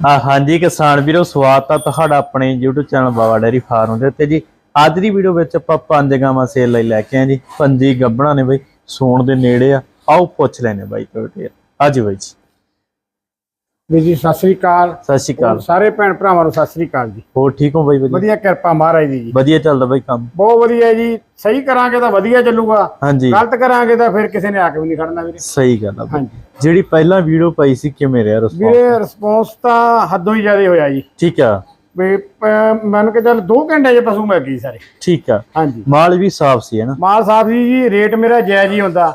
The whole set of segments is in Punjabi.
ਹਾਂ, ਹਾਂਜੀ, ਕਿਸਾਨ ਵੀਰੋ, ਸਵਾਗਤ ਆ ਤੁਹਾਡਾ ਆਪਣੇ YouTube channel Baba dairy farm ਦੇ ਉੱਤੇ ਜੀ। ਅੱਜ ਦੀ ਵੀਡੀਓ ਵਿੱਚ ਆਪਾਂ ਪੰਜ ਗਾਵਾਂ ਸੇਲ ਲਈ ਲੈ ਕੇ ਆਏ ਜੀ। ਪੰਜੀ ਗੱਬਣਾ ਨੇ ਬਈ, ਸੋਣ ਦੇ ਨੇੜੇ ਆ। ਆਓ ਪੁੱਛ ਲੈਨੇ ਬਾਈ ਤੁਹਾਡੇ। ਅੱਜ ਬਾਈ ਜੀ। ਵੀਰ ਜੀ ਸਤਿ ਸ੍ਰੀ ਅਕਾਲ। ਸਤਿ ਸ਼੍ਰੀ ਅਕਾਲ। ਸਾਰੇ ਭੈਣ ਭਰਾਵਾਂ ਨੂੰ ਸਤਿ ਸ੍ਰੀ ਅਕਾਲ ਜੀ। ਹੋਰ ਠੀਕ ਹੋ ਬਾਈ ਵਧੀਆ? ਵਧੀਆ ਕਿਰਪਾ ਮਹਾਰਾਜ ਦੀ ਜੀ। ਵਧੀਆ ਚੱਲਦਾ ਬਾਈ ਕੰਮ। ਬਹੁਤ ਵਧੀਆ ਜੀ। ਸਹੀ ਕਰਾਂਗੇ ਤਾਂ ਵਧੀਆ ਚੱਲੂਗਾ। ਹਾਂਜੀ। ਗਲਤ ਕਰਾਂਗੇ ਤਾਂ ਫਿਰ ਕਿਸੇ ਨੇ ਆ ਕੇ ਵੀ ਨਹੀਂ ਖੜਨਾ ਵੀਰੇ। ਸਹੀ ਗੱਲ ਆ ਹਾਂਜੀ। ਜਿਹੜੀ ਪਹਿਲਾਂ ਵੀਡੀਓ ਪਾਈ ਸੀ ਕਿਵੇਂ ਰਿਹਾ ਰਿਸਪੌਂਸ ਵੀਰੇ ਰਿਸਪੌਂਸ ਤਾਂ ਹੱਦੋਂ ਹੀ ਜ਼ਿਆਦਾ ਹੋਇਆ ਜੀ। ਠੀਕ ਆ। ਵੀ ਮੰਨ ਕੇ ਚੱਲ 2 ਘੰਟੇ ਜੇ ਪਸ਼ੂ ਮਿਲ ਗਈ ਸਾਰੇ। ਠੀਕ ਆ। ਹਾਂਜੀ। ਮਾਲ ਵੀ ਸਾਫ਼ ਸੀ ਹੈ ਨਾ ਮਾਲ ਸਾਹਿਬ ਜੀ ਜੀ ਰੇਟ ਮੇਰਾ ਜਾਇਜ਼ ਹੀ ਹੁੰਦਾ।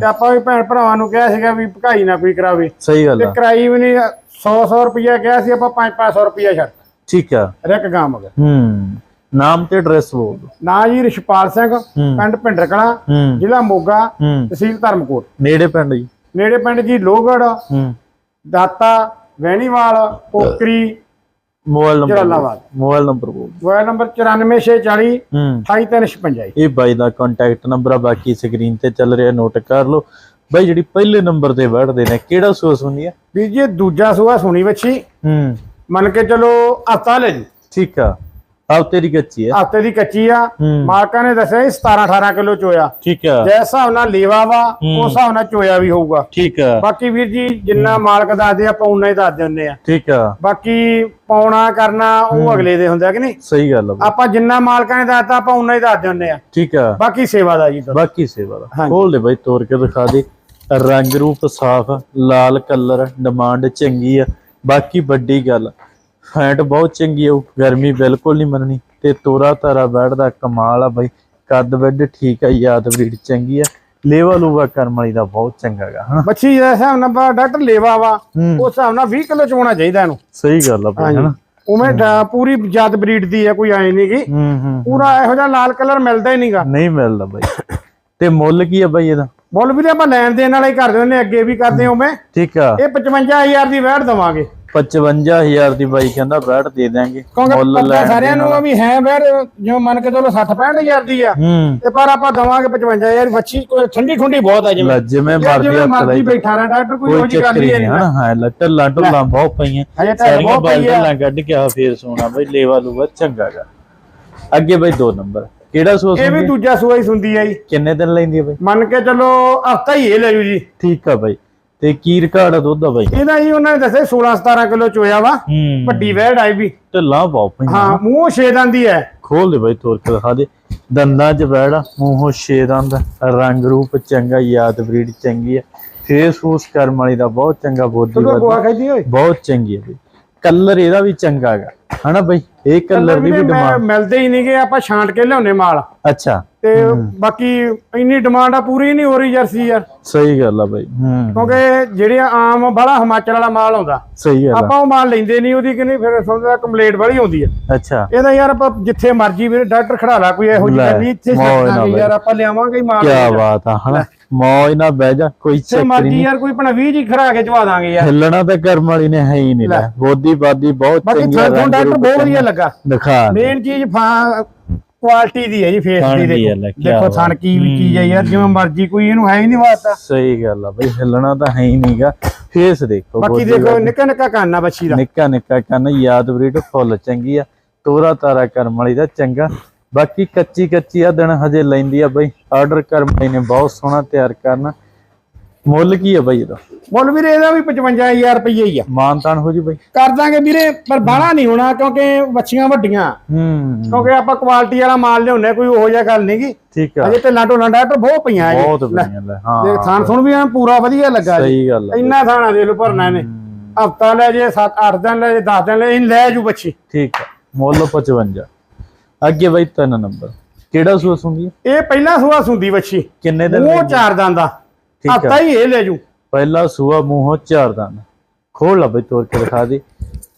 ਤੇ ਆਪਾਂ ਵੀ ਭੈਣ ਭਰਾਵਾਂ ਨੂੰ ਕਿਹਾ ਸੀਗਾ ਵੀ ਭਕਾਈ ਨਾ ਕੋਈ ਕਰਾਵੇ। ਸਹੀ ਗੱਲ ਤੇ ਕਰਾਈ ਵੀ ਨਹੀਂ 100 100 ਰੁਪਇਆ ਕਿਹਾ ਸੀ ਆਪਾਂ 5 500 ਰੁਪਇਆ ਛੱਡ ਠੀਕ ਆ। ਰਿਕ ਗਾਂ ਮਗਰ ਹੂੰ। ਨਾਮ ਤੇ ਐਡਰੈਸ ਬੋਲ। ਨਾ ਜੀ ਰਿਸ਼ਪਾਲ ਸਿੰਘ ਪਿੰਡ ਭਿੰਡਰ ਕਲਾਂ ਜ਼ਿਲ੍ਹਾ ਮੋਗਾ ਤਹਿਸੀਲ ਧਰਮਕੋਟ। ਨੇੜੇ ਪਿੰਡ ਜੀ। ਨੇੜੇ ਪਿੰਡ ਜੀ ਲੋਹਗੜ ਦਾਤਾ ਵੈਣੀਵਾਲ ਪੋਕਰੀ mobile number Jalalabad. Mobile number ਬੋਲ। ਮੋਬਾਈਲ ਨੰਬਰ 94640 ਹੂੰ। 28356 ਇਹ ਬਾਈ ਦਾ ਕੰਟੈਕਟ ਨੰਬਰ ਆ ਬਾਕੀ ਸਕਰੀਨ ਤੇ ਚੱਲ ਰਿਹਾ ਨੋਟ ਕਰ ਲਓ। ਬਾਈ ਜਿਹੜੀ ਪਹਿਲੇ ਨੰਬਰ ਤੇ ਬੈਠਦੇ ਨੇ ਕਿਹੜਾ ਸੋਸ ਹੁੰਦੀ ਆ? ਵੀ ਜੀ ਦੂਜਾ ਸੂਆ ਸੁਣੀ ਵੱਛੀ ਹੂੰ। ਮੰਨ ਕੇ ਚਲੋ ਹਫਤਾ ਲੈ ਜੀ। ਠੀਕ ਆ। ਆਪ ਤੇਰੀ ਕੱਚੀ ਹੈ। ਹਫ਼ਤੇ ਦੀ ਕੱਚੀ ਆ। ਮਾਲਕਾਂ ਨੇ ਦੱਸਿਆ ਸੀ 17 18 ਕਿਲੋ ਚੋਇਆ। ਠੀਕ ਆ। ਜੇ ਹਿਸਾਬ ਨਾਲ ਲੇਵਾ ਵਾ ਉਸ ਹਿਸਾਬ ਨਾਲ ਚੋਇਆ ਵੀ ਹੋਊਗਾ। ਠੀਕ ਆ। ਬਾਕੀ ਵੀਰ ਜੀ ਜਿੰਨਾ ਮਾਲਕ ਦੱਸਦੇ ਆਪਾਂ ਉਨਾ ਹੀ ਦੱਸ ਦਿੰਦੇ ਆ। ਠੀਕ ਆ। ਬਾਕੀ ਪਾਉਣਾ ਕਰਨਾ ਉਹ ਅਗਲੇ ਦੇ ਹੁੰਦਾ ਕਿ ਨਹੀਂ? ਸਹੀ ਗੱਲ ਆ। ਆਪਾਂ ਜਿੰਨਾ ਮਾਲਕਾਂ ਨੇ ਦੱਸਤਾ ਆਪਾਂ ਉਨਾ ਹੀ ਦੱਸ ਦਿੰਦੇ ਆ। ਠੀਕ ਆ। ਬਾਕੀ ਸੇਵਾ ਦਾ ਜੀ। ਬਾਕੀ ਸੇਵਾ ਦਾ। ਖੋਲ ਦੇ ਬਾਈ ਤੋੜ ਕੇ ਦਿਖਾ ਦੇ। ਰੰਗ ਰੂਪ ਸਾਫ਼ ਲਾਲ ਕਲਰ ਡਿਮਾਂਡ ਚੰਗੀ ਆ। ਬਾਕੀ ਵੱਡੀ ਗੱਲ ਫੈਂਟ ਬਹੁਤ ਚੰਗੀ ਆ ਗਰਮੀ ਬਿਲਕੁਲ ਨਹੀਂ ਮੰਨਣੀ। ਤੇ ਤੋਰਾ ਤਾਰਾ ਬੈਠਦਾ ਕਮਾਲ ਆ ਬਾਈ। ਕੱਦ ਵੱਡ ਠੀਕ ਆ ਯਾਦ ਬਰੀਡ ਚੰਗੀ ਆ। ਲੇਵਾ ਲੂਵਾ ਕਰਮ ਵਾਲੀ ਦਾ ਬਹੁਤ ਚੰਗਾ ਗਾ ਹਨਾ? ਮੱਛੀ ਦਾ ਹਿਸਾਬ ਨਾਲ ਡਾਕਟਰ ਲੇਵਾ ਵਾ। ਉਸ ਹਿਸਾਬ ਨਾਲ 20 ਕਿਲੋ ਚੋਣਾ ਚਾਹੀਦਾ ਇਹਨੂੰ। ਸਹੀ ਗੱਲ ਆ ਬਾਈ ਹਨਾ? ਉਵੇਂ ਪੂਰੀ ਜਾਤ ਬਰੀਡ ਦੀ ਹੈ ਕੋਈ ਐ ਨਹੀਂਗੀ ਹੂੰ ਹੂੰ ਪੂਰਾ ਇਹੋ ਜਿਹਾ ਲਾਲ ਕਲਰ ਮਿਲਦਾ ਹੀ ਨਹੀਂਗਾ। ਨਹੀਂ ਮਿਲਦਾ ਬਾਈ। ਤੇ ਮੁੱਲ ਕੀ ਆ ਬਾਈ ਇਹਦਾ? ਮੁੱਲ ਵੀ ਆਪਾਂ ਲੈਣ ਦੇਣ ਵਾਲਾ ਹੀ ਕਰਦੇ ਹੁੰਦੇ ਅੱਗੇ ਵੀ ਕਰਦੇ ਉਵੇਂ। ਠੀਕ ਆ। ਇਹ 55000 ਦੀ ਵੈਟ ਦਵਾਂਗੇ। 55000 ਦੀ ਬਾਈ ਕਹਿੰਦਾ ਬੈਠ ਦੇ ਦਾਂਗੇ ਮੁੱਲ ਲੈਣ ਸਾਰਿਆਂ ਨੂੰ ਆ ਵੀ ਹੈ ਵੈਟ ਜਿਵੇਂ ਮੰਨ ਕੇ ਚਲੋ 60 65000 ਦੀ ਆ। ਹੂੰ। ਤੇ ਪਰ ਆਪਾਂ ਦਵਾਂਗੇ 55000 ਮੱਛੀ ਕੋਈ ਠੰਡੀ ਠੰਡੀ ਬਹੁਤ ਆ ਜਿਵੇਂ। ਲੈ ਜਿਵੇਂ ਮਰਦੀ ਮਰਜ਼ੀ ਲਾਈ ਬੈਠਾ ਰਹਿ ਡਾਕਟਰ ਕੋਈ ਉਹ ਜੀ ਗੱਲ ਹੀ ਨਹੀਂ ਨਹੀਂ ਹਨਾ ਹਾਂ ਲੱਟਾਂ ਲਾਟਾਂ ਬਹੁਤ ਪਈਆਂ। ਸਾਰੀਆਂ ਆ ਬਾਲਟਾਂ ਕੱਢ ਕੇ ਆ ਫੇਰ ਸੋਣਾ ਬਈ ਲੇਵਾ ਲੂਵਾ ਚੰਗਾ ਗਾ। ਅੱਗੇ ਬਈ ਦੋ ਨੰਬਰ। ਕਿਹੜਾ ਸੋਸ ਇਹ ਵੀ? ਦੂਜਾ ਸੂਆ ਹੀ ਸੁੰਦੀ ਆ ਜੀ। ਕਿੰਨੇ ਦਿਨ ਲੈਂਦੀ ਹੈ ਬਈ? ਮੰਨ ਕੇ ਚਲੋ ਹਫਤਾ ਹੀ ਇਹ ਲੈ ਜੂ ਜੀ। ਠੀਕ ਆ ਬਈ। ਤੇ ਕੀ ਰਿਕਾਰਡ ਆ ਦੁੱਧ ਦਾ ਬਈ? ਇਹਦਾ ਜੀ ਉਹਨਾਂ ਨੇ ਦੱਸਿਆ 16 17 ਕਿਲੋ ਚੋਇਆ ਵਾ ਹੂੰ। ਵੱਡੀ ਵੈੜ ਆਈ ਵੀ। ਤੇ ਲਾ ਪਾਉ ਪਈਆਂ ਹਾਂ ਮੂੰਹ ਛੇ ਦੰਦ ਹੈ ਖੋਲ ਦੇ ਬਈ ਤੋੜ ਕੇ ਦਿਖਾ ਦੇ। ਦੰਦਾਂ 'ਚ ਬੈੜਾ ਮੂੰਹੋਂ ਛੇ ਦੰਦ ਰੰਗ ਰੂਪ ਚੰਗਾ ਯਾਦ ਬਰੀਡ ਚੰਗੀ ਆ। ਫੇਸ ਫੂਸ ਕਰਮ ਵਾਲੀ ਦਾ ਬਹੁਤ ਚੰਗਾ ਵਾਲੀ ਓਏ। ਬਹੁਤ ਚੰਗੀ ਹੈ ਬਈ। ਕਲਰ ਇਹਦਾ ਵੀ ਚੰਗਾ ਹੈਗਾ। ਹਨਾ ਬਈ? ਇਹ ਕਲਰ ਦੀ ਵੀ ਮੈਂ- ਡਿਮਾਂਡ। ਮਿਲਦੇ ਹੀ ਨਹੀਂਗੇ ਆਪਾਂ ਛਾਂਟ ਕੇ ਲਿਆਉਨੇ ਮਾਲ। ਅੱਛਾ। ਤੇ ਬਾਕੀ ਇੰਨੀ ਡਿਮਾਂਡ ਆ ਪੂਰੀ ਨਹੀਂ ਹੋ ਰਹੀ ਜਰਸੀ ਯਾਰ। ਸਹੀ ਗੱਲ ਆ ਬਈ ਕਿਉਂਕਿ ਜਿਹੜੇ ਆਮ ਬੜਾ ਹਿਮਾਚਲ ਵਾਲਾ ਮਾਲ ਆਉਂਦਾ। ਸਹੀ ਗੱਲ ਆਪਾਂ ਉਹ ਮਾਲ ਲੈਂਦੇ ਨਹੀਂ ਉਹਦੀ ਕਿੰਨੀ ਫਿਰ ਸਮਝਦਾ ਕੰਪਲੀਟ ਵਾਲੀ ਆਉਂਦੀ ਆ। ਅੱਛਾ। ਇਹਦਾ ਯਾਰ ਆਪਾਂ ਜਿੱਥੇ ਮਰਜ਼ੀ ਵੀਰੇ ਡਾਕਟਰ ਖੜਾ ਲਾ ਕੋਈ ਇਹੋ ਜਿਹੀ ਨਹੀਂ ਇੱਥੇ ਯਾਰ ਆਪਾਂ ਲਿਆਵਾਂਗੇ ਮਾਲ ਕੀ ਬਾਤ ਆ ਹਨਾ? ਮੌਜ ਨਾ ਬਹਿ ਜਾ ਕੋਈ ਚੱਕਰ ਮਰਜ਼ੀ ਨਹੀਂ। ਯਾਰ ਕੋਈ ਆਪਣਾ 20 ਜੀ ਖੜਾ ਕੇ ਚਵਾ ਦਾਂਗੇ ਯਾਰ। ਹਿੱਲਣਾ ਤਾਂ ਕਰਮ ਵਾਲੀ ਨੇ ਹੈ ਹੀ ਨਹੀਂ ਲੈ। ਬੋਦੀ ਬਾਦੀ ਬਹੁਤ ਬਾਕੀ ਚੰਗੀ ਤੁਹਾਨੂੰ ਰੰਗ ਡਾਕਟਰ ਬਹੁਤ ਵਧੀਆ ਲੱਗਾ। ਦਿਖਾ। ਮੇਨ ਚੀਜ਼ ਕੁਆਲਿਟੀ ਦੀ ਹੈ ਜੀ ਫੇਸ ਦੀ ਦੇਖੋ। ਥਣ ਕੀ ਵੀ ਚੀਜ਼ ਹੈ ਯਾਰ ਜਿਵੇਂ ਮਰਜ਼ੀ ਕੋਈ ਇਹਨੂੰ ਹੈ ਹੀ ਨਹੀਂ ਵਾਤਾ ਸਹੀ ਗੱਲ ਆ ਬਈ ਹਿੱਲਣਾ ਤਾਂ ਹੈ ਹੀ ਨਹੀਂਗਾ। ਫੇਸ ਦੇਖੋ ਬਾਕੀ ਦੇਖੋ। ਨਿੱਕਾ ਨਿੱਕਾ ਕਾਨਾ ਬੱਚੀ ਦਾ। ਨਿੱਕਾ ਨਿੱਕਾ ਕੰਨ ਯਾਦ ਬਰੀਡ ਫੁੱਲ ਚੰਗੀ ਆ। ਤੋਰਾ ਤਾਰਾ ਕਰਮ ਵਾਲੀ ਦਾ ਚੰਗਾ। ਬਾਕੀ ਕੱਚੀ ਕੱਚੀ ਆ ਦਿਨ ਹਜੇ ਲੈਂਦੀ ਆ ਬਈ। ਆਰਡਰ ਕਰਮ ਨੇ ਬਹੁਤ ਸੋਹਣਾ ਤਿਆਰ ਕਰਨਾ। ਮੁੱਲ ਕੀ ਆ ਬਈ ਇਹਦਾ? ਮੁੱਲ ਵੀਰੇ ਇਹਦਾ ਵੀ 55000 ਰੁਪਏ ਹੀ ਆ। ਮਾਨਤਾਨ ਹੋ ਜੀ ਬਈ। ਕਰ ਦਾਂਗੇ ਵੀਰੇ ਪਰ ਬਾਹਲਾ ਨਹੀਂ ਹੋਣਾ ਕਿਉਂਕਿ ਬੱਚੀਆਂ ਵੱਡੀਆਂ। ਹੂੰ। ਕਿਉਂਕਿ ਆਪਾਂ ਕੁਆਲਿਟੀ ਵਾਲਾ ਮਾਲ ਲਿਆਉਨੇ ਕੋਈ ਉਹੋ ਜਿਹਾ ਗੱਲ ਨਹੀਂਗੀ ਠੀਕ ਆ। ਅਜੇ ਤੇ ਲਾਟੋ ਲਾਂਡਾ ਤਾਂ ਬਹੁਤ ਪਈਆਂ ਜੀ ਬਹੁਤ ਵਧੀਆ ਲੈ ਹਾਂ ਦੇਖ ਥਾਨ ਸੁਣ ਵੀ ਐਨ ਪੂਰਾ ਵਧੀਆ ਲੱਗਾ ਜੀ। ਸਹੀ ਗੱਲ ਇੰਨਾ ਥਾਣਾ ਦੇ ਲੋ ਭਰਨਾ ਇਹਨੇ। ਹਫਤਾ ਲੈ ਜੇ 7-8 ਦਿਨ ਲੈ ਜੇ 10 ਦਿਨ ਲੈ ਇਹਨੂੰ ਲੈ ਜੂ ਬੱਚੀ ਠੀਕ ਆ। ਮੁੱਲ 55 ਅੱਗੇ ਬਈ ਤਿੰਨ ਨੰਬਰ। ਕਿਹੜਾ ਹੁੰਦੀ ਹੈ ਇਹ ਪਹਿਲਾ ਸੂਆ ਸੁੰਦੀ ਬੱਚੀ ਕਿੰਨੇ ਦਿਨ ਉਹ? ਚਾਰ ਦੰਦ ਦਾ। ਠੀਕ ਆ। ਹਫਤਾ ਹੀ ਇਹ ਲੈ ਜੂ ਪਹਿਲਾ ਸੂਆ ਮੂੰਹੋਂ ਚਾਰ ਦੰਦ ਖੋਲ ਲਾ ਬਈ ਤੋੜ ਕੇ ਦਿਖਾ ਦੇ।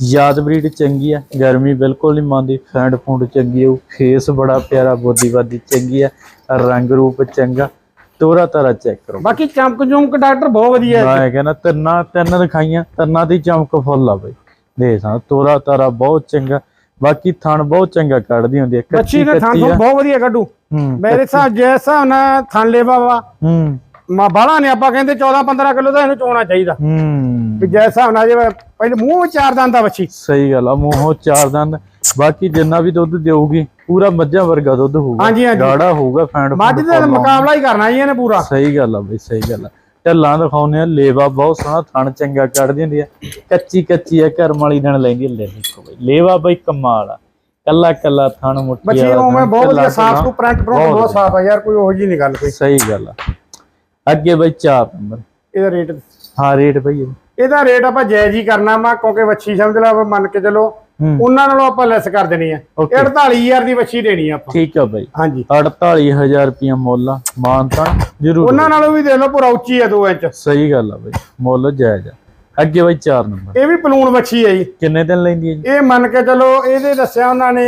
ਯਾਦ ਬਰੀਡ ਚੰਗੀ ਆ ਗਰਮੀ ਬਿਲਕੁਲ ਨਹੀਂ ਮੰਨਦੀ ਫੈਂਡ ਫੂਡ ਚੰਗੀ ਆ ਫੇਸ ਬੜਾ ਪਿਆਰਾ ਬੋਦੀ ਬਾਦੀ ਚੰਗੀ ਆ ਰੰਗ ਰੂਪ ਚੰਗਾ। ਤੋਰਾ ਤਾਰਾ ਚੈੱਕ ਕਰੋ। ਬਾਕੀ ਚਮਕ ਚਮਕ ਡਾਕਟਰ ਬਹੁਤ ਵਧੀਆ ਹੈ। ਮੈਂ ਕਹਿੰਦਾ ਤਿੰਨਾਂ ਤਿੰਨ ਦਿਖਾਈਆਂ ਤਿੰਨਾਂ ਦੀ ਚਮਕ ਫੁੱਲ ਆ ਬਈ। ਦੇਖ ਸਾਂ ਤੋਰਾ ਤਾਰਾ ਬਹੁਤ ਚੰਗਾ ਬਾਕੀ ਥਣ ਬਹੁਤ ਚੰਗਾ ਕੱਢਦੀ ਹੁੰਦੀ ਹੈ ਬੱਚੀ ਕੱਚੀ ਨੇ ਥਾਂ ਕੱਚੀ ਆ। ਬਹੁਤ ਵਧੀਆ ਕੱਢੂ। ਹੂੰ ਮੇਰੇ ਹਿਸਾਬ ਜੇ ਹਿਸਾਬ ਨਾਲ ਥਾਂ ਲੇਵਾ ਵਾ ਹੂੰ। ਮਾ ਬਾਹਲਾ ਨਹੀਂ ਆਪਾਂ ਕਹਿੰਦੇ 14 15 ਕਿਲੋ ਤਾਂ ਇਹਨੂੰ ਚੋਣਾ ਚਾਹੀਦਾ। ਹੂੰ। ਵੀ ਜੈ ਹਿਸਾਬ ਨਾਲ ਜੇ ਪਹਿਲੇ ਮੂੰਹ ਵਿੱਚ ਚਾਰ ਦੰਦ ਆ ਬੱਚੀ ਸਹੀ ਗੱਲ ਆ ਮੂੰਹੋਂ ਚਾਰ ਦੰਦ ਬਾਕੀ ਜਿੰਨਾ ਵੀ ਦੁੱਧ ਦੇਊਗੀ ਪੂਰਾ ਮੱਝਾਂ ਵਰਗਾ ਦੁੱਧ ਹੋਊਗਾ। ਹਾਂਜੀ, ਹਾਂਜੀ। ਗਾੜਾ ਹੋਊਗਾ ਫੈਂਟ ਮੱਝ ਫੂਡ ਦੇ। ਮੁਕਾਬਲਾ ਹੀ ਕਰਨਾ ਜੀ ਇਹਨੇ ਪੂਰਾ। ਸਹੀ ਗੱਲ ਆ ਬਈ ਸਹੀ ਗੱਲ ਆ। ਢੱਲਾਂ ਦਿਖਾਉਨੇ ਆ ਲੇਵਾ ਬਹੁਤ ਸੋਹਣਾ ਥਣ ਚੰਗਾ ਕੱਢ ਹੁੰਦੀ ਆ। ਕੱਚੀ ਕੱਚੀ ਆ ਘਰ ਵਾਲੀ ਦਿਨ ਲੈਂਦੀ ਆ, ਲੈ ਦੇਖੋ ਬਈ ਲੇਵਾ ਬਈ ਕਮਾਲ ਆ। ਕੱਲਾ ਕੱਲਾ ਥਣ ਮੁੱਠੀ ਬੱਚੀ ਵਾਲਾ ਨੂੰ ਮੈਂ ਬਹੁਤ ਵਧੀਆ ਸਾਫ਼ ਤੋਂ ਪ੍ਰਿੰਟ ਬਹੁਤ ਸਾਫ਼ ਆ ਯਾਰ ਕੋਈ ਉਹੋ ਜੀ ਨਹੀਂ ਗੱਲ ਕੋਈ। ਸਹੀ ਗੱਲ ਆ। ਅੱਗੇ ਬਈ ਚਾਰ ਨੰਬਰ। ਇਹਦਾ ਰੇਟ ਹਾਂ ਰੇਟ ਬਈ ਇਹਦਾ। ਰੇਟ ਆਪਾਂ ਜਾਇਜ਼ ਹੀ ਕਰਨਾ ਵਾ ਕਿਉਂਕਿ ਵੱਛੀ ਸਮਝ ਲਾ ਮੰਨ ਕੇ ਚਲੋ ਉਹਨਾਂ ਨਾਲੋਂ ਆਪਾਂ ਲੈਸ ਕਰ ਦੇਣੀ ਆ। Okay. ਇਹ 48000 ਦੀ ਵੱਛੀ ਦੇਣੀ ਆ ਆਪਾਂ। ਠੀਕ ਆ ਬਈ। ਹਾਂਜੀ। 48000 ਰੁਪਿਆ ਮੁੱਲ ਆ ਮਾਨਤਾ ਜ਼ਰੂਰ ਉਹਨਾਂ ਨਾਲੋਂ ਵੀ ਦੇਖ ਲਓ ਪੂਰਾ ਉੱਚੀ ਆ 2 ਇੰਚ। ਸਹੀ ਗੱਲ ਆ ਬਈ ਮੁੱਲ ਜਾਇਜ਼ ਆ। ਅੱਗੇ ਬਈ 4 ਨੰਬਰ। ਇਹ ਵੀ ਪਲੂਣ ਵੱਛੀ ਹੈ ਜੀ। ਕਿੰਨੇ ਦਿਨ ਲੈਂਦੀ ਹੈ ਜੀ? ਇਹ ਮੰਨ ਕੇ ਚਲੋ ਇਹਦੇ ਦੱਸਿਆ ਉਹਨਾਂ ਨੇ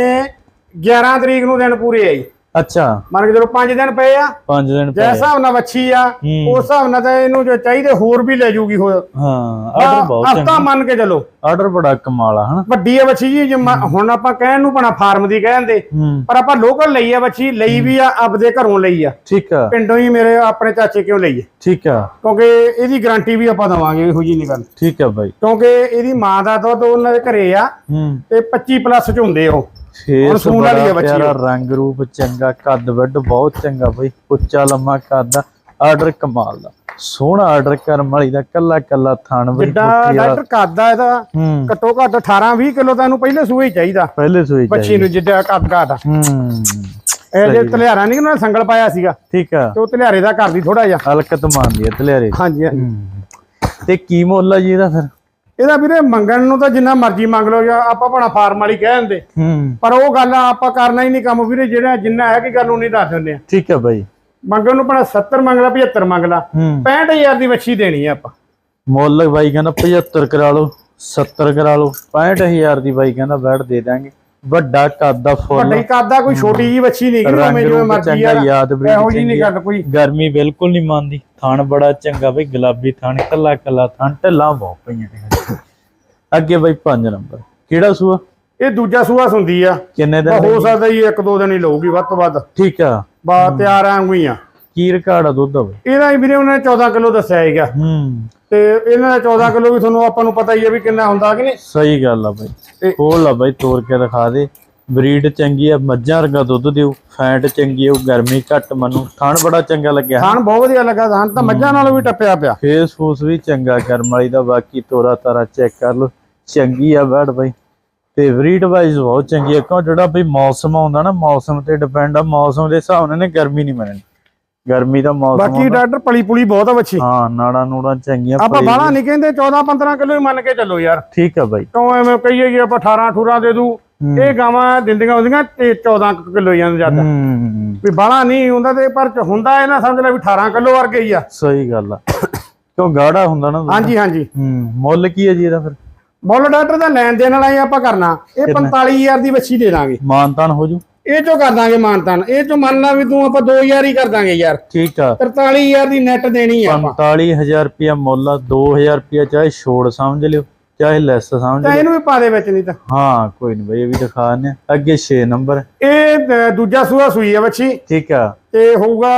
11 ਤਰੀਕ ਨੂੰ ਦਿਨ ਪੂਰੇ ਆ ਜੀ। ਅੱਛਾ। ਮੰਨ ਕੇ ਚਲੋ 5 ਦਿਨ ਪਏ ਆ 5 ਦਿਨ ਜਿਸ ਪਏ। ਆ। ਹਿਸਾਬ ਨਾਲ ਵੱਛੀ ਆ। ਉਸ ਹਿਸਾਬ ਨਾਲ ਤਾਂ ਇਹਨੂੰ ਜੋ ਚਾਹੀਦੇ ਹੋਰ ਵੀ ਲੈ ਜੂਗੀ ਹੋਰ। ਹਾਂ ਆਰਡਰ ਬਹੁਤ ਹਫਤਾ ਚੰਗਾ। ਮੰਨ ਕੇ ਚਲੋ। ਆਰਡਰ ਬੜਾ ਕਮਾਲ ਆ ਹਨਾ? ਵੱਡੀ ਆ ਵੱਛੀ ਜੀ ਹੁਣ ਆਪਾਂ ਕਹਿਣ ਨੂੰ ਬਣਾ ਫਾਰਮ ਦੀ ਕਹਿੰਦੇ ਪਰ ਆਪਾਂ ਲੋਕਲ ਲਈ ਆ ਵੱਛੀ ਲਈ ਵੀ ਆ ਆਪਦੇ ਘਰੋਂ ਲਈ ਆ। ਠੀਕ ਆ। ਪਿੰਡੋਂ ਹੀ ਮੇਰੇ ਆਪਣੇ ਚਾਚੇ ਕਿਉਂ ਲਈ ਆ ਠੀਕ ਆ। ਕਿਉਂਕਿ ਇਹਦੀ ਗਾਰੰਟੀ ਵੀ ਆਪਾਂ ਦਵਾਂਗੇ ਇਹੋ ਜੀ ਨਹੀਂ ਗੱਲ। ਠੀਕ ਆ ਬਾਈ। ਕਿਉਂਕਿ ਇਹਦੀ ਮਾਂ ਦਾ ਦੁੱਧ ਉਹਨਾਂ ਦੇ ਘਰੇ ਆ ਤੇ 25 ਪਲੱਸ ਚ ਹੁੰਦੇ ਉਹ। ਫੇਸ ਸੂਣ ਵਾਲੀ ਬੜਾ ਬੱਚੀ ਪਿਆਰਾ ਰੰਗ ਰੂਪ ਚੰਗਾ ਕੱਦ ਵੱਡ ਬਹੁਤ ਚੰਗਾ ਬਈ। ਉੱਚਾ ਲੰਮਾ ਕੱਦ ਆਰਡਰ ਕਮਾਲ ਦਾ। ਸੋਹਣਾ ਆਰਡਰ ਕਰਮ ਵਾਲੀ ਦਾ ਕੱਲਾ ਕੱਲਾ ਥਣ ਬਈ ਵਾਲਾ। ਡਾਕਟਰ ਕਰਦਾ ਇਹਦਾ ਹੂੰ। ਘੱਟੋ ਘੱਟ 18 20 ਕਿਲੋ ਤਾਂ ਇਹਨੂੰ ਪਹਿਲੇ ਸੂਏ ਹੀ ਚਾਹੀਦਾ। ਪਹਿਲੇ ਸੋਈ ਬੱਚੀ ਨੂੰ ਜਿੱਦਾਂ ਕੱਦ ਘਾਟ ਹੂੰ। ਇਹ ਜੇ ਤਲਿਆਰਾ ਨਹੀਂ ਨੇ ਸੰਗਲ ਪਾਇਆ ਸੀਗਾ? ਠੀਕ ਆ। ਤੇ ਉਹ ਤਲਿਆਰੇ ਦਾ ਕਰਦੀ ਥੋੜਾ ਜਿਹਾ। ਹਲਕਤ ਮੰਨਦੀ ਹੈ ਤਲਿਆਰੇ ਹਾਂਜੀ ਹਾਂਜੀ। ਹੂੰ। ਤੇ ਕੀ ਮੁੱਲ ਆ ਜੀ ਇਹਦਾ ਫਿਰ? ਇਹਦਾ ਵੀਰੇ ਮੰਗਣ ਨੂੰ ਤਾਂ ਜਿੰਨਾ ਮਰਜ਼ੀ ਮੰਗ ਲਓ ਜਾਂ ਆਪਾਂ ਭਣਾ ਫਾਰਮ ਵਾਲੀ ਕਹਿ ਦਿੰਦੇ। ਹੂੰ। ਪਰ ਉਹ ਗੱਲ ਆਪਾਂ ਕਰਨਾ ਹੀ ਨਹੀਂ ਕੰਮ ਵੀਰੇ ਜਿਹੜਾ ਜਿੰਨਾ ਹੈ ਕਿ ਗੱਲ ਉਹ ਨਹੀਂ ਦੱਸ ਦਿੰਦੇ ਆ। ਠੀਕ ਆ ਬਾਈ। ਮੰਗਣ ਨੂੰ ਭਣਾ 70 ਮੰਗ ਲਾ 75 ਮੰਗ ਲਾ। ਹੂੰ। 65000 ਦੀ ਵੱਛੀ ਦੇਣੀ ਆ ਆਪਾਂ। ਮੁੱਲ ਬਾਈ ਕਹਿੰਦਾ 75 ਕਰਾ ਲਓ 70 ਕਰਾ ਲਓ 65000 ਦੀ ਬਾਈ ਕਹਿੰਦਾ ਬੈਠ ਦੇ ਦਾਂਗੇ ਵੱਡਾ ਕੱਦ ਦਾ ਫੁੱਲ। ਵੱਡਾ ਹੀ ਕਰਦਾ ਕੋਈ ਛੋਟੀ ਜੀ ਵੱਛੀ ਨਹੀਂ ਕਿ ਰੰਗ ਜਿਵੇਂ ਮਰਜ਼ੀ ਆ। ਯਾਦ ਬਰੀਡ ਇਹੋ ਜੀ ਨਹੀਂ। ਗੱਲ ਕੋਈ। ਗਰਮੀ ਬਿਲਕੁਲ ਨਹੀਂ ਮੰਨਦੀ। ਥਣ ਬੜਾ ਚੰਗਾ ਬਈ ਗੁਲਾਬੀ ਥਣ ਕੱਲਾ ਕੱਲਾ ਥਣ ਢੱਲਾਂ ਬਹੁਤ ਪਈਆਂ ਨੇ। ਅੱਗੇ ਬਈ 5 ਨੰਬਰ। ਕਿਹੜਾ ਸੂਆ? ਇਹ ਦੂਜਾ ਸੂਆ ਹੁੰਦੀ ਆ। ਕਿੰਨੇ ਦਿਨ ਹੋ ਸਕਦਾ ਜੀ ਇੱਕ ਦੋ ਦਿਨ ਹੀ ਲਊਗੀ ਵੱਧ ਤੋਂ ਵੱਧ। ਠੀਕ ਆ। ਬਾ ਤਿਆਰ ਹੀ ਆ। ਕੀ ਰਿਕਾਰਡ ਆ ਦੁੱਧ ਦਾ ਇਹਦਾ ਹੀ ਵੀਰੇ ਉਹਨਾਂ ਨੇ 14 ਕਿਲੋ ਦੱਸਿਆ ਹੈਗਾ ਹੂੰ। ਤੇ ਇਹਨਾਂ ਦਾ 14 ਕਿਲੋ ਵੀ ਤੁਹਾਨੂੰ ਆਪਾਂ ਨੂੰ ਪਤਾ ਹੀ ਹੈ ਵੀ ਕਿੰਨਾ ਹੁੰਦਾ ਕਿ ਨਹੀਂ। ਸਹੀ ਗੱਲ ਆ ਬਈ। ਖੋਲ ਆ ਬਈ ਤੋੜ ਕੇ ਦਿਖਾ ਦੇ। ਬਰੀਡ ਚੰਗੀ ਆ ਮੱਝਾਂ ਵਰਗਾ ਦੁੱਧ ਦਿਓ। ਫੈਟ ਚੰਗੀ ਆ ਗਰਮੀ ਘੱਟ ਮੰਨੂ। ਥਣ ਬੜਾ ਚੰਗਾ ਲੱਗਿਆ। ਖਾਣ ਬਹੁਤ ਵਧੀਆ ਲੱਗਾ ਖਾਣ ਤਾਂ ਮੱਝਾਂ ਨਾਲੋਂ ਵੀ ਟੱਪਿਆ ਪਿਆ। ਫੇਸ ਫੂਸ ਵੀ ਚੰਗਾ ਕਰਮ ਵਾਲੀ ਦਾ ਬਾਕੀ ਤੋਰਾ ਤਾਰਾ ਚੈੱਕ ਕਰ ਲਓ। ਚੰਗੀ ਆ ਬੈਡ ਬਈ। ਤੇ ਬਰੀਡ ਵਾਈਜ਼ ਬਹੁਤ ਚੰਗੀ ਆ ਕਿਉਂ ਜਿਹੜਾ ਬਈ ਮੌਸਮ ਆਉਂਦਾ ਨਾ ਮੌਸਮ ਤੇ ਡਿਪੈਂਡ ਆ ਮੌਸਮ ਦੇ ਹਿਸਾਬ ਨਾਲ ਨੇ ਗਰਮੀ ਨਹੀਂ ਮੰਨਣੀ ਗਰਮੀ ਦਾ ਮੌਸਮ ਬਾਕੀ। ਡਾਕਟਰ ਪਲੀ ਪੁਲੀ ਬਹੁਤ ਆ ਬੱਚੀ। ਹਾਂ ਨਾੜਾ ਨੂੜਾ ਚੰਗੀਆਂ ਆਪਾਂ ਬਾਹਲਾ ਨਹੀਂ ਕਹਿੰਦੇ 14 15 ਕਿਲੋ ਹੀ ਮੰਨ ਕੇ ਚੱਲੋ ਯਾਰ। ਠੀਕ ਆ ਬਾਈ। ਕਿਉਂ ਐਵੇਂ ਕਹੀਏ ਕਿ ਆਪਾਂ 18 18 ਦੇ ਦੂ। ਇਹ ਗਾਵਾਂ ਦਿੰਦੀਆਂ ਹੁੰਦੀਆਂ ਤੇ 14 ਕਿਲੋ ਜਾਂਦਾ ਹੂੰ। ਵੀ ਬਾਹਲਾ ਨਹੀਂ ਹੁੰਦਾ ਤੇ ਪਰ ਹੁੰਦਾ ਇਹ ਨਾ ਸਮਝ ਲੈ ਵੀ 18 ਕਿਲੋ ਵਰਗੇ ਹੀ ਆ। ਸਹੀ ਗੱਲ ਆ। ਕਿਉਂ ਗਾੜਾ ਹੁੰਦਾ ਨਾ। ਹਾਂਜੀ ਹਾਂਜੀ। ਮੁੱਲ ਕੀ ਹੈ ਜੀ ਇਹਦਾ ਫਿਰ? ਮੁੱਲ ਡਾਕਟਰ ਦਾ ਲੈਣ ਦੇਣ ਵਾਲਾ ਹੀ ਆਪਾਂ ਕਰਨਾ। ਇਹ 45000 ਦੀ ਵੱਛੀ ਦੇ ਦਾਂਗੇ। ਮਾਨਤਾਨ ਹੋ ਜੂ? ਇਹ ਚੋਂ ਕਰ ਦਾਂਗੇ ਮਾਨਤਾਨ। ਇਹ ਚੋਂ ਮੰਨ ਲਾ ਵੀ ਤੂੰ ਆਪਾਂ 2000 ਹੀ ਕਰ ਦਾਂਗੇ ਯਾਰ। ਠੀਕ ਆ। 43000 ਦੀ ਨੈਟ ਦੇਣੀ ਆ ਆਪਾਂ। 45000 ਰੁਪਿਆ ਮੁੱਲ ਆ 2000 ਰੁਪਿਆ ਚਾਹੇ ਛੋੜ ਸਮਝ ਲਿਓ ਚਾਹੇ ਲੈਸ ਸਮਝ ਲਿਓ। ਇਹਨੂੰ ਵੀ ਪਾ ਦੇ ਵਿੱਚ ਨਹੀਂ ਤਾਂ। ਹਾਂ ਕੋਈ ਨਹੀਂ ਬਈ ਇਹ ਵੀ ਦਿਖਾ ਦਿੰਦੇ ਆ। ਅੱਗੇ 6 ਨੰਬਰ। ਇਹ ਦੂਜਾ ਸੂਆ ਸੂਈ ਆ ਬੱਚੀ ਠੀਕ ਆ। ਤੇ ਹੋਊਗਾ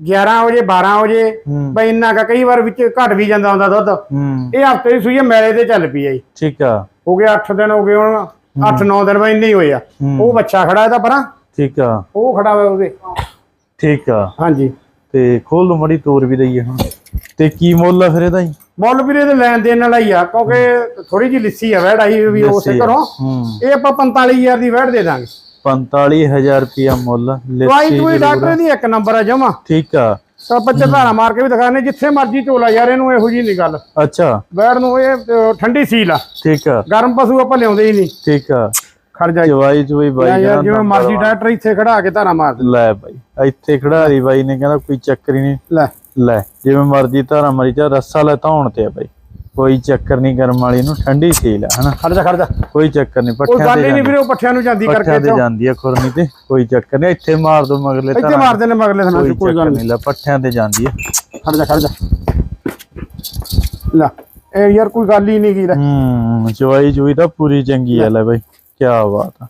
11 ਵਜੇ 12 ਵਜੇ ਹੂੰ। ਬਈ ਇੰਨਾ ਕਾ ਕਈ ਵਾਰ ਵਿੱਚ ਘਟ ਵੀ ਜਾਂਦਾ ਹੁੰਦਾ ਦੁੱਧ। ਹੂੰ। ਇਹ ਹਫ਼ਤੇ ਦੀ ਸੂਈ ਮੈਲੇ ਤੇ ਚੱਲ ਪਈ ਆ ਜੀ। ਠੀਕ ਆ। ਹੋ ਗਏ 8 ਦਿਨ ਹੋ ਗਏ ਹੁਣ 8-9 ਦਿਨ ਬਈ ਇੰਨੇ ਹੀ ਹੋਏ ਆ। ਹੂੰ। ਉਹ ਬੱਚਾ ਖੜਾ ਇਹਦਾ ਪਰਾਂ। ਠੀਕ ਆ। ਉਹ ਖੜਾ ਹੋਇਆ ਉਹਦੇ। ਠੀਕ ਆ। ਹਾਂਜੀ। ਤੇ ਖੋਲ ਲਓ ਮੜੀ ਤੋਰ ਵੀ ਦਈਏ ਹੁਣ। ਤੇ ਕੀ ਮੁੱਲ ਆ ਫਿਰ ਇਹਦਾ ਜੀ? ਮੁੱਲ ਵੀਰੇ ਦੇ ਲੈਣ ਦੇਣ ਵਾਲਾ ਹੀ ਆ ਕਿਉਂਕਿ ਥੋੜੀ ਜੀ ਲਿੱਸੀ ਆ ਵੈੜ ਆਈ ਵੀ ਉਸੇ। ਘਰੋਂ। ਹੂੰ। ਇਹ ਆਪਾਂ 45000 ਦੀ ਵੈੜ ਦੇ ਦਾਂਗੇ। 45000 ਰੁਪਿਆ ਮੁੱਲ ਦਵਾਈ ਲੱਸੀ ਦੂਈ ਜ਼ਰੂਰ। ਡਾਕਟਰ ਆ। ਦੀ ਇੱਕ ਨੰਬਰ ਆ ਜਮਾ। ਠੀਕ ਆ। ਤਾਂ ਬੱਚੇ ਧਾਰਾ ਮਾਰ ਕੇ ਵੀ ਦਿਖਾਣੇ ਜਿੱਥੇ ਮਰਜ਼ੀ ਝੋਲਾ ਯਾਰ ਇਹਨੂੰ ਇਹੋ ਜੀ ਨਹੀਂ ਗੱਲ। ਅੱਛਾ। ਵੈੜ ਨੂੰ ਇਹ ਅ, ਠੰਡੀ ਸੀਲ ਆ। ਠੀਕ ਆ। ਗਰਮ ਪਸ਼ੂ ਆਪਾਂ ਲਿਆਉਂਦੇ ਹੀ ਨਹੀਂ। ਠੀਕ ਆ। ਖੜ ਜਾ ਜਵਾਈ ਬਾਈ ਯਾਰ ਜਿਵੇਂ ਮਰਜ਼ੀ ਡਾਕਟਰ ਇੱਥੇ ਖੜਾ ਕੇ ਧਾਰਾ ਮਾਰ ਦੇ। ਲੈ ਬਾਈ ਇੱਥੇ ਖੜਾਰੀ ਬਾਈ ਨੇ ਕਹਿੰਦਾ ਕੋਈ ਚੱਕਰ ਹੀ ਨਹੀਂ। ਲੈ। ਲੈ ਜਿਵੇਂ ਮਰਜ਼ੀ ਧਾਰਾ ਮਰੀ ਚਾ ਰੱਸਾ ਲੈ ਧੌਣ ਤੇ ਆ ਬਾਈ। ਕੋਈ ਚੱਕਰ ਨਹੀਂ ਕਰਮ ਵਾਲੀ ਨੂੰ ਠੰਡੀ ਸੀਲ ਆ ਹਨਾ? ਖੜ ਜਾ ਖੜ ਜਾ। ਕੋਈ ਚੱਕਰ ਨਹੀਂ ਪੱਠਿਆਂ ਤੇ ਨਹੀਂ ਵੀਰੇ ਉਹ ਪੱਠਿਆਂ ਨੂੰ ਜਾਂਦੀ ਪੱਠਿਆਂ ਕਰਕੇ ਤੇ ਇੱਥੋਂ। ਜਾਂਦੀ ਆ ਖੁਰਨੀ ਤੇ ਕੋਈ ਚੱਕਰ ਨਹੀਂ ਇੱਥੇ ਮਾਰ ਦੋ ਮਗਲੇ ਇੱਥੇ ਧਾਰਾਂ ਮਾਰਦੇ ਨੇ ਮਗਲੇ ਥਾਂ ਕੋਈ ਗੱਲ ਨਹੀਂ। ਲੈ ਪੱਠਿਆਂ ਤੇ ਜਾਂਦੀ ਆ। ਖੜ ਜਾ ਖੜ ਜਾ। ਲੈ ਇਹ ਯਾਰ ਕੋਈ ਗੱਲ ਹੀ ਨਹੀਂ ਕੀ ਲੈ। ਹੂੰ ਜਵਾਈ ਜੁਈ ਤਾਂ ਪੂਰੀ ਚੰਗੀ ਆ ਲੈ। ਬਾਈ ਕੀ ਬਾਤ ਆ।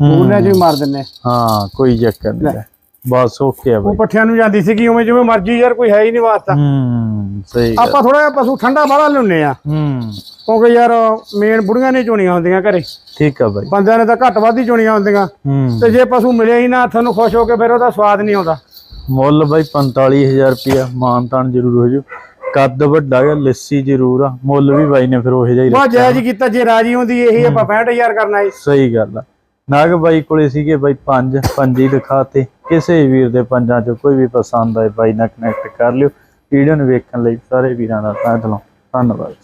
ਉਹਨੇ ਜੀ ਮਾਰ ਦਿੰਨੇ। ਹਾਂ ਕੋਈ ਚੱਕਰ ਨਹੀਂ ਲੈ। ਬਸ ਓਕੇ ਆ ਉਹ ਬਾਈ। ਪੱਠਿਆਂ ਨੂੰ ਜਾਂਦੀ ਸੀਗੀ ਉਵੇਂ ਜਿਵੇਂ ਮਰਜ਼ੀ ਯਾਰ ਕੋਈ ਹੈ ਹੀ ਨਹੀਂ ਵਾਸਤਾ। ਹੂੰ ਸਹੀ ਗੱਲ। ਆਪਾਂ ਥੋੜਾ ਜਿਹਾ ਪਸ਼ੂ ਠੰਡਾ ਬਾਹਲਾ ਲਿਆਉਂਦੇ ਆ ਹੂੰ। ਕਿਉਂਕਿ ਯਾਰ ਮੇਨ ਬੁੜੀਆਂ ਨੇ ਚੋਣੀਆਂ ਹੁੰਦੀਆਂ ਘਰੇ। ਠੀਕ ਆ ਬਾਈ। ਬੰਦਿਆਂ ਨੇ ਤਾਂ ਘੱਟ ਵੱਧ ਹੀ ਚੋਣੀਆਂ ਹੁੰਦੀਆਂ। ਹੂੰ। ਤੇ ਜੇ ਪਸ਼ੂ ਮਿਲਿਆ ਹੀ ਨਾ ਤੁਹਾਨੂੰ ਖੁਸ਼ ਹੋ ਕੇ ਫਿਰ ਉਹਦਾ ਸਵਾਦ ਨਹੀਂ ਆਉਂਦਾ। ਮੁੱਲ ਬਾਈ 45000 ਰੁਪਿਆ ਮਾਨਤਾਨ ਜ਼ਰੂਰ ਹੋ ਜੂ ਕੱਦ ਵੱਡਾ ਹੈ ਲੱਸੀ ਜ਼ਰੂਰ ਆ। ਮੁੱਲ ਵੀ ਬਾਈ ਨੇ ਫਿਰ ਉਹ ਜਿਹਾ ਹੀ ਰੱਖਿਆ। ਜਾਇਜ਼ ਹੀ ਕੀਤਾ ਜੇ ਰਾਜੀ ਹੁੰਦੀ ਇਹੀ ਆਪਾਂ 65000 ਕਰਨਾ ਹੈ ਸਹੀ ਗੱਲ ਆ। ਨਾਗ ਬਾਈ ਕੋਲੇ ਸੀਗੇ ਬਾਈ ਪੰਜ ਪੰਜੀ ਦਿਖਾਤੇ ਕਿਸੇ ਵੀਰ ਦੇ ਪੰਜਾਂ ਚੋਂ ਕੋਈ ਵੀ ਪਸੰਦ ਆਏ ਬਾਈ ਨਾਲ ਕਨੈਕਟ ਕਰ ਲਿਓ। ਵੀਡੀਓ ਨੂੰ ਵੇਖਣ ਲਈ ਸਾਰੇ ਵੀਰਾਂ ਦਾ ਧੰਨਵਾਦ।